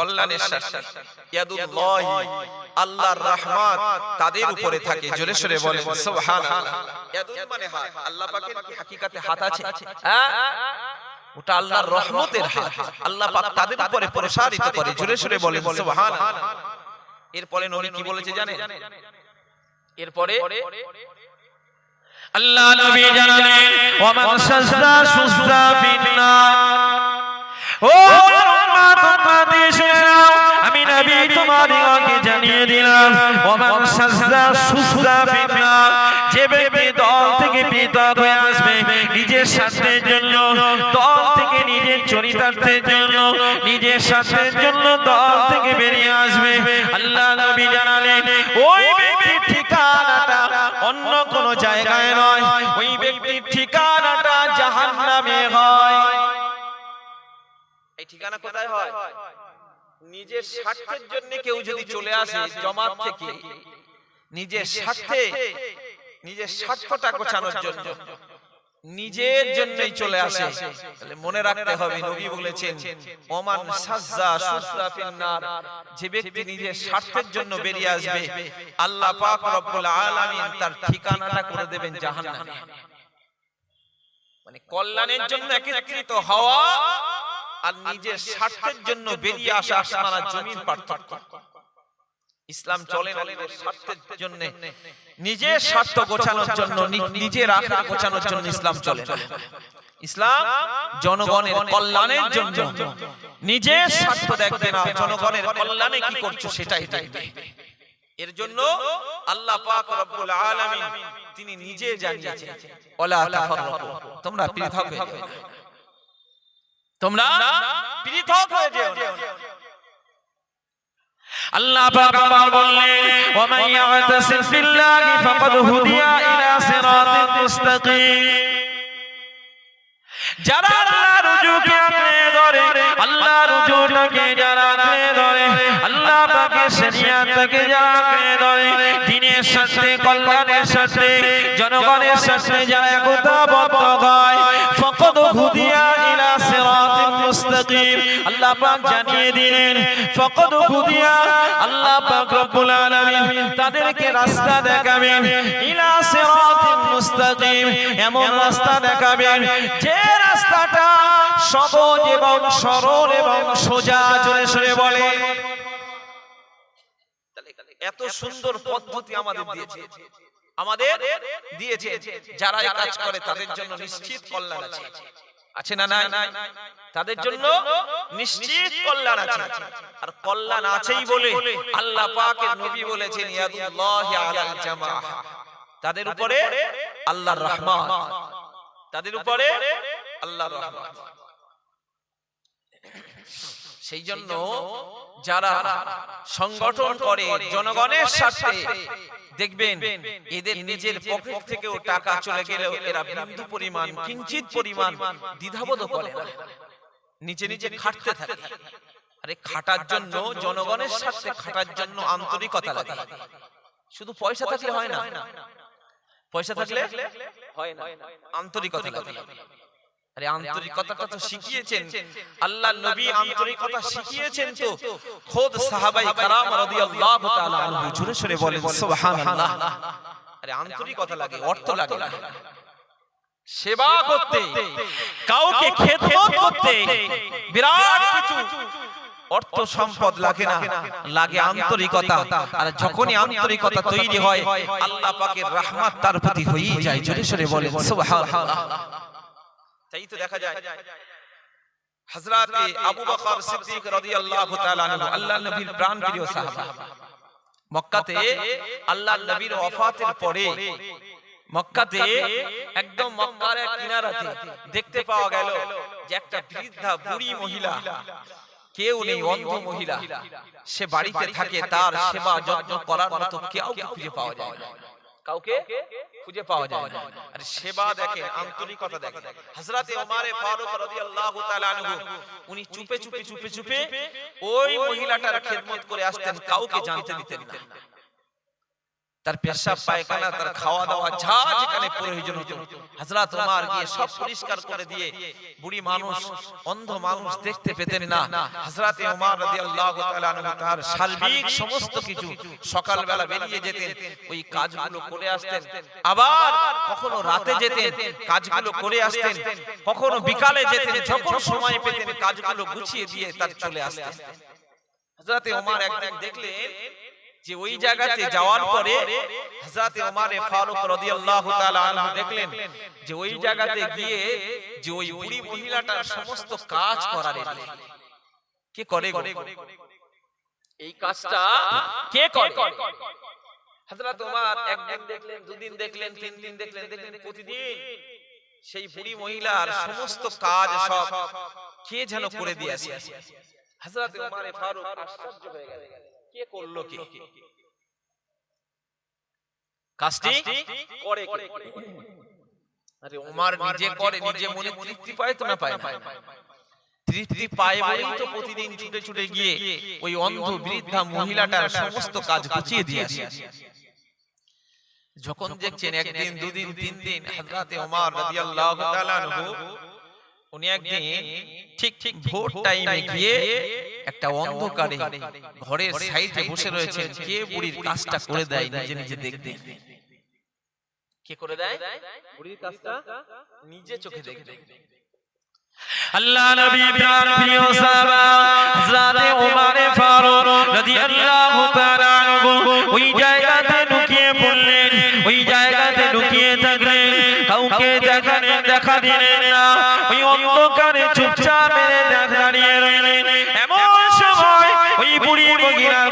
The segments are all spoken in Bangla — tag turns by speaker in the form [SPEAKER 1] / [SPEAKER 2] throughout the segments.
[SPEAKER 1] কল্যাণের শাস্তি ইয়াদুল্লাহি আল্লাহর রহমত তাদের উপরে থাকে। জোরে সরে বলেন সুবহানাল্লাহ। ইয়াদুল মানে হাত। আল্লাহ পাকের কি হাকিকাতে হাত আছে? হ্যাঁ? ওটা আল্লাহর রহমতের হাত। আল্লাহ পাক তাদের উপরে প্রসারিত করে। জোরে সরে বলেন সুবহানাল্লাহ। এরপরে নবী কি বলেছে জানেন? এরপরে?
[SPEAKER 2] আল্লাহ নবী জানালেন সাজদা সুজদা ফিন্নার ও উম্মাত উম্মতি শুনে আমি নবী তোমাদেরকে জানিয়ে দিলাম ওমান সাজদা সুজদা ফিন্নার যে ব্যক্তি দল থেকে পৃথক হয়ে আসবে নিজের স্বার্থের জন্য দল থেকে নিজের চরিতার্থের জন্য নিজের স্বার্থের জন্য দল থেকে বেরিয়ে আসবে। আল্লাহ নবী জানালেন ওই ব্যক্তির ঠিকানাটা অন্য কোন জায়গায় নয় ওই ব্যক্তির
[SPEAKER 1] ঠিকানা কোথায় হয়? নিজের স্বার্থের জন্য কেউ যদি চলে আসে জমাত থেকে নিজের স্বার্থে নিজের স্বার্থটা গোছানোর জন্য নিজের জন্যই চলে আসে। তাহলে মনে রাখতে হবে নবী বলেছেন ওমান সাজ্জা সুসরা ফিন্নার যে ব্যক্তি নিজের স্বার্থের জন্য বেরিয়ে আসবে আল্লাহ পাক রব্বুল আলামিন তার ঠিকানাটা করে দেবেন জাহান্নামে। মানে কল্যাণের জন্য একত্রিত হওয়া আর নিজের স্বার্থের জন্য বেরিয়ে আসা জমির পার্থক্য। ইসলাম চলে না স্বার্থের জন্য, নিজের স্বার্থ গোছানোর জন্য নিজের আখড়া গোছানোর জন্য ইসলাম চলে না। ইসলাম জনগণের কল্যাণের জন্য, নিজের স্বার্থ দেখবে না, জনগণের কল্যাণে কি করছ সেটাই দেখবে। এর জন্য আল্লাহ পাক রব্বুল আলামিন, তিনি নিজে জানিয়েছেন তোমরা পৃথক যাও। তোমরা পৃথক হয়ে যেও
[SPEAKER 2] আল্লাহ পাক আবার বললেন ওয়া মান ইয়াতাসিম বিল্লাহি ফাকাদ হুদিয়া ইলা সিরাতিন মুস্তাকিম। যারা আল্লাহ রুজুকে আঁকড়ে ধরে আল্লাহ রুজুটাকে যারা আঁকড়ে ধরে আল্লাহ পাকের শরিয়াতকে যারা আঁকড়ে ধরে দিনের সাথে কল্যাণের সাথে জনগণের সাথে যারা একতাবদ্ধ হয় আল্লাহ পাক জানিয়ে দিলেন ফকদ হুদিয়া আল্লাহ পাক রব্বুল আলামিন তাদেরকে রাস্তা দেখাবেন ইলা সিরাতিন মুস্তাকিম এমন রাস্তা দেখাবেন যে রাস্তাটা সহজ এবং সরল এবং সোজা সরে বলে।
[SPEAKER 1] এত সুন্দর পদ্ধতি আমাদের দিয়েছে। আমাদের দিয়েছে। যারা কাজ করে তাদের জন্য নিশ্চিত কল্যাণ আছে। আছে না নাই? তাদের জন্য নিশ্চিত কল্যাণ আছে। আর কল্যাণ আছেই বলে আল্লাহ পাকের নবী বলেছেন ইয়াদুল্লাহি আলাল জামাআহ তাদের উপরে আল্লাহর রহমত। তাদের উপরে আল্লাহর রহমত। সেই জন্য যারা সংগঠন করে জনগণের স্বার্থে দেখবেন এদের নিজের পকেট থেকেও টাকা চলে গেলেও এরা বিন্দু পরিমাণ কিঞ্চিত পরিমাণ দ্বিধাবোধ করে না নিচে নিচে খাটতে থাকে। আরে খাটার জন্য জনগণের স্বার্থে খাটার জন্য আন্তরিকতা লাগে। শুধু পয়সা থাকলে হয় না। পয়সা থাকলে হয় না। আন্তরিকতা লাগে। আরে আন্তরিকতাটা তো শিখিয়েছেন। আল্লাহ নবী আন্তরিকতা শিখিয়েছেন তো। খোদ সাহাবাই কারাম রাদিয়াল্লাহু তাআলা আনহু জোরে সরে বলেন, সুবহানাল্লাহ। আরে আন্তরিকতা লাগে, অর্থ লাগে সেবা করতে, কাউকে খেদমত করতে বিরাট কিছু অর্থ সম্পদ লাগে না। লাগে আন্তরিকতা। আর যখনই আন্তরিকতা তৈরি হয়, আল্লাহ পাকের রহমত তার প্রতি হয়েই যায়, জোরে সরে বলেন, সুবহানাল্লাহ। তাই তো দেখা যায়। হযরত আবু বকর সিদ্দিক রাদিয়াল্লাহু তাআলা আনহু আল্লাহর নবীর প্রাণপ্রিয় সাহাবা। মক্কাতে আল্লাহর নবীর ওয়াফাতের পরে মক্কাতে একদম মক্কার কিনারাতে দেখতে পাওয়া গেল যে একটা বৃদ্ধা বুড়ি মহিলা। কেউ নেই অন্ধ মহিলা। সে বাড়িতে থাকে তার সেবা যত্ন করার মতো কেউ খুঁজে পাওয়া যায় না। কাউকে খুঁজে পাওয়া যায় না। আর সেবা দেখে আন্তরিকতা দেখে হযরতে ওমরে ফারুক রাদিয়াল্লাহু তাআলা আনহু উনি চুপে চুপে চুপে চুপে ওই মহিলাটার খেদমত করে আসতেন কাউকে জানতে দিতেন না। তার পেশাব পায়খানা তার খাওয়া দাওয়া যা যেখানে প্রয়োজন হতো। হযরত ওমর গিয়ে সব পরিষ্কার করে দিয়ে বুড়ি মানুষ অন্ধ মানুষ দেখতে পেতেন না। হযরত ওমর রাদিয়াল্লাহু তাআলা আনহু তার সার্বিক সমস্ত কিছু সকালবেলা বেরিয়ে যেতেন। ওই কাজগুলো করে আসতেন। আবার কখনো রাতে যেতেন। কাজগুলো করে আসতেন। কখনো বিকালে যেতেন যখন সময় পেতেন কাজগুলো গুছিয়ে দিয়ে তার চলে আসতেন হযরত ওমর একদিন দেখলেন যে ওই জায়গাতে যাওয়ার পরে হযরত ওমর ফারুক রাদিয়াল্লাহু তাআলা আনহু দেখলেন যে ওই জায়গাতে গিয়ে যে ওই বুড়ি মহিলাটার সমস্ত কাজ করার। কে করে গো? এই কাজটা কে করে? হযরত ওমর একদিন দেখলেন দুদিন দেখলেন তিন দিন দেখলেন দেখলেন প্রতিদিন সেই বুড়ি মহিলার সমস্ত কাজ সব কে যেন করে দিয়েছে? হযরত ওমর ফারুক আশ্চর্য হয়ে গেলেন। কে করল কে? কাজটি করে আরে ওমর নিজে করে নিজে মনে তৃপ্তি পায় তো না পায় তৃপ্তি পায় বলেই তো প্রতিদিন ছুটে ছুটে গিয়ে ওই অন্ধ বৃদ্ধা মহিলাটার সমস্ত কাজ গুছিয়ে দিয়ে আসে। যখন দেখছেন একদিন দুদিন তিন দিন হযরতে ওমর রাদিয়াল্লাহু তাআলা আনহু উনি একদিন ঠিক ঠিক ভোর টাইমে গিয়ে একটা অন্ধকারে ঘরের সাইডে বসে রয়েছেন কে বুড়ির কাজটা করে দেয় নিজে নিজে দেখতে কে করে দেয়? বুড়ির কাজটা নিজে চোখে দেখতে
[SPEAKER 2] আল্লাহ নবী প্রাণ প্রিয় সাহাবা হযরতে ওমর ফারুক রাদিয়াল্লাহু তাআলা আনহু ওই জায়গাতে লুকিয়ে পড়লেন ওই জায়গাতে লুকিয়ে থাকলেন কাউকে দেখানে দেখা দিলেন না ওই অন্ধকারে চুপচাপ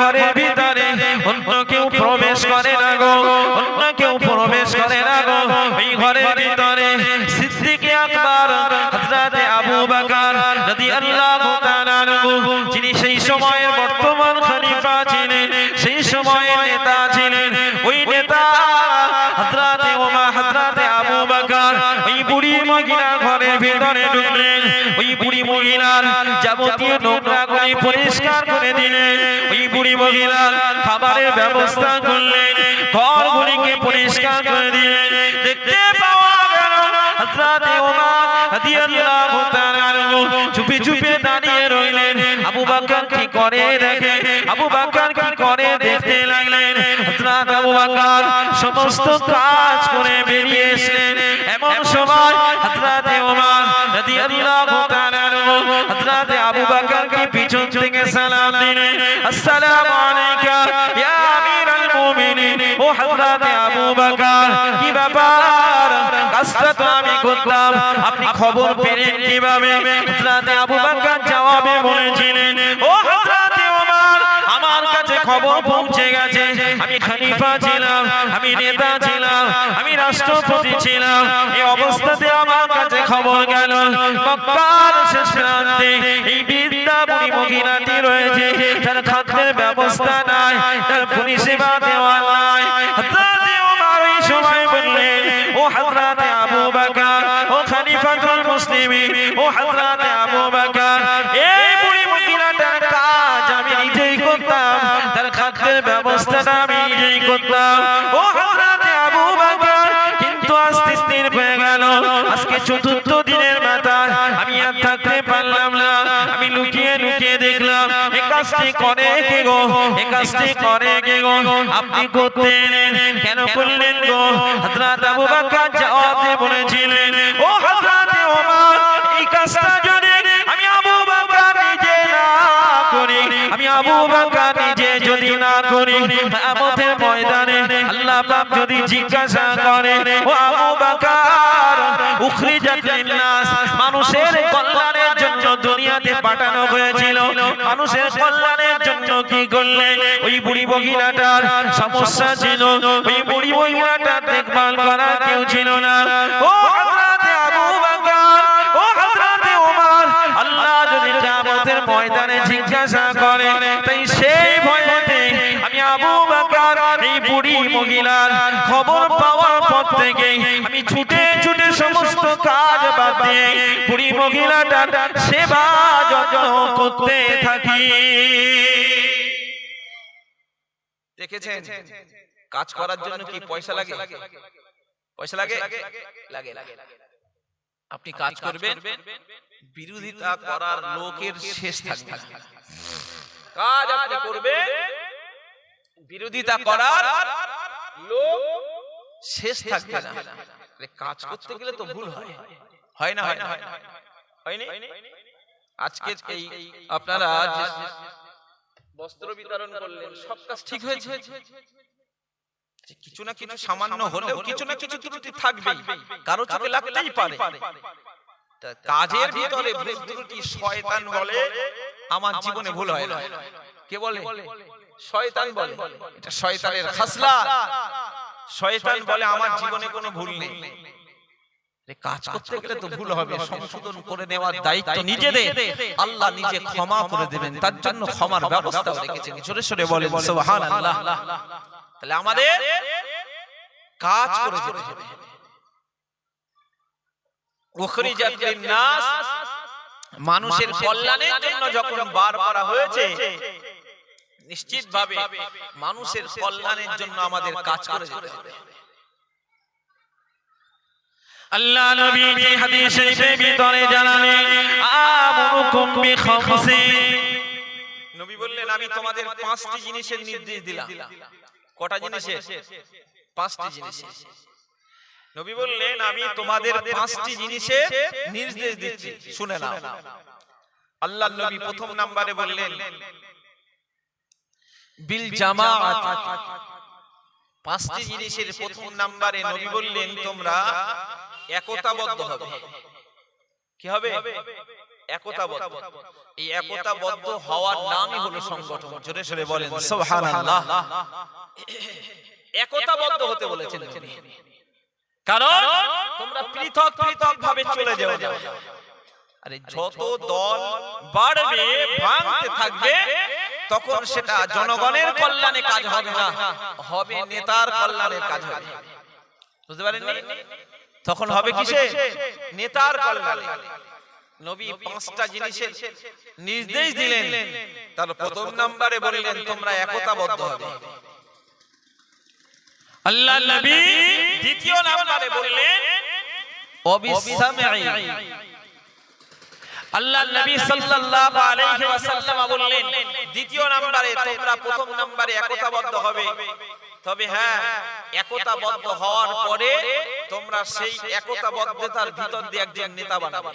[SPEAKER 2] ঘরের ভিতরে। অন্য কেউ প্রবেশ করে না গো। অন্য কেউ প্রবেশ করে না গো। ওই ঘরের ভিতরে সিদ্দিক আকবর, হযরতে আবু বকর রাদিয়াল্লাহু তাআলা যিনি সেই সময়ের বর্তমান খলিফা ছিলেন, সেই সময়ের নেতা ছিলেন। ওই নেতা হযরতে ওমর হযরতে আবু বকর মহিলা ঘরের ভিতরে ঢুকলেন। ওই বুড়ি মহিলার যাবতীয় নোংরাগুলি পরিষ্কার করে দিলেন। ওই বুড়ি মহিলার খাবারের ব্যবস্থা করলেন। ঘরগুলিকে পরিষ্কার করে দিলেন। দেখতে চুপি চুপি দাঁড়িয়ে রইলেন। আবু বকর কি করে দেখে? আবু বকর কি করে দেখতে লাগলেন? হযরত আবু বকর সমস্ত কাজ করে বেরিয়ে এসেছেন এমন সময় হযরত ওমর রাদিয়াল্লাহু তাআলা হযরত আবু বকর কি পিছন থেকে সালাম দিলেন, আসসালামু আলাইকা ইয়া আমিরাল মুমিনিন, ও হযরত আবু বকর, কি ব্যাপার? কাজটা আমি করতাম, আপনি খবর পেলেন কীভাবে? হযরত আবু বকর জবাবে বলেছিলেন, ও হযরত খবর পৌঁছে গেছে। আমি খলিফা ছিলাম, আমি নেতা ছিলাম, আমি রাষ্ট্রপতি ছিলাম। এই অবস্থাতে আমার কাছে খবর গেল এই মহিলাটি রয়েছে। তার খাদ্যের ব্যবস্থা নাই, তার পরিষেবা দেওয়া নাই। ও হযরত আবু ও খলিফাতুল মুসলিমিন, ও হযরত আমি নিজেই করতাম ও হযরত আবু বকর কিন্তু আস্তে স্থির হয়ে গেল আজকে চতুর্থ দিনের মাথায় আমি আর থাকতে পারলাম না আমি লুকিয়ে লুকিয়ে দেখলাম এ কাজটি করে কে গো এ কাজটি করে কে গো আপনি করতে এলেন কেন করলেন গো হযরত আবু বকর জবাবে বলেছিলেন ও হযরত ওমর এই কাজটা করি। আমি আবু বকর নিজে যদি না করি কিয়ামতের ময়দানে আল্লাহ পাক যদি জিজ্ঞাসা করে, ও আবু বকর, উখরিজাত লিন্নাস, মানুষের কল্যাণের জন্য দুনিয়াতে পাঠানো হয়েছিল। মানুষের কল্যাণের জন্য কি করলে? ওই বুড়ি মহিলাটার সমস্যা ছিল। ওই বুড়ি মহিলাটা দেখভাল করার কেউ ছিল না। ও জিজ্ঞাসা করে, তাই সেই ভয়েতে আমি আবু বকর, এই বুড়ি মহিলার খবর পাওয়ার পর থেকে আমি ছুটে ছুটে সমস্ত কাজ বাদ দিয়ে বুড়ি মহিলাটার সেবা যত্ন করতে থাকি।
[SPEAKER 1] দেখেছেন? কাজ করার জন্য কি পয়সা লাগে? পয়সা লাগে লাগে লাগে। আপনি কাজ করবেন? বিরোধিতা করার লোকের শেষ থাকবে। কাজ আপনি করবেন, বিরোধিতা করার লোক শেষ থাকবে না। কাজ করতে গেলে তো ভুল হয়। হয় না হয় না হয়নি? আজকে এই আপনারা বস্ত্র বিতরণ করলেন, সব কাজ ঠিক হয়েছে? কিছু না কিছু সামান্য হলেও কিছু না কিছু ত্রুটি থাকবেই। কারও চোখে লাগতেই পারে। কাজের ভিতরে ভুল ত্রুটি শয়তান বলে আমার জীবনে ভুল হয় না। কে বলে? শয়তান বলে। এটা শয়তানের খাসলা। শয়তান বলে আমার জীবনে কোনো ভুল নেই। কাজ করতে গেলে তো ভুল হবে। সংশোধন করে নেওয়ার দায়িত্ব নিজেদের। আল্লাহ নিজে ক্ষমা করে দেবেন। তার জন্য ক্ষমার ব্যবস্থা রেখেছেন সোরে বলেন সুবহানাল্লাহ। তাহলে আমাদের কাজ করে যেতে হবে মানুষের কল্যাণের জন্য যখন বার করা হয়েছে নিশ্চিতভাবে মানুষের কল্যাণের জন্য আমাদের কাজ করে যেতে হবে।
[SPEAKER 2] আল্লাহ নবী যে হাদিস শরীফের ভিতরে জানালেন আমুকুম বিখামসি
[SPEAKER 1] নবী বললেন আমি তোমাদের পাঁচটি জিনিসের নির্দেশ দিলাম। কটা জিনিসের? পাঁচটি জিনিসের। নবী বললেন আমি তোমাদের পাঁচটি জিনিসের নির্দেশ দিচ্ছি। শুনে নাও। আল্লাহ নবী প্রথম নম্বরে বললেন বিল জামাআত। পাঁচটি জিনিসের প্রথম নাম্বারে নবী বললেন তোমরা একতাবদ্ধ হবে। কি হবে? একতাবদ্ধ। এই একতাবদ্ধ হওয়ার নামই হলো সংগঠন। জোরে সোরে বলেন সুবহানাল্লাহ। একতাবদ্ধ হতে বলেছেন নবী। কারণ তোমরা পৃথক পৃথক ভাবে চলে যাও। আরে যত দল বাড়বে ভাঙতে থাকবে তখন সেটা জনগণের কল্যাণে কাজ হবে না। হবে নেতার কল্যাণের কাজ হবে। বুঝতে পারেননি? তখন হবে কিসে? নেতার কল্যাণে। নবী পাঁচটা জিনিসের নির্দেশ দিলেন। তার প্রথম নম্বরে বললেন তোমরা একতাবদ্ধ হবে।
[SPEAKER 2] আল্লাহ নবী
[SPEAKER 1] দ্বিতীয় নম্বরে বললেন অবিসামঈ আল্লাহ নবী সাল্লাল্লাহু আলাইহি ওয়াসাল্লাম বললেন দ্বিতীয় নম্বরে তোমরা প্রথম নম্বরে একতাবদ্ধ হবে। তবে হ্যাঁ একতাবদ্ধ হওয়ার পরে তোমরা সেই একতাবদ্ধতার ভিতর দিয়ে একজন নেতা বানাবে।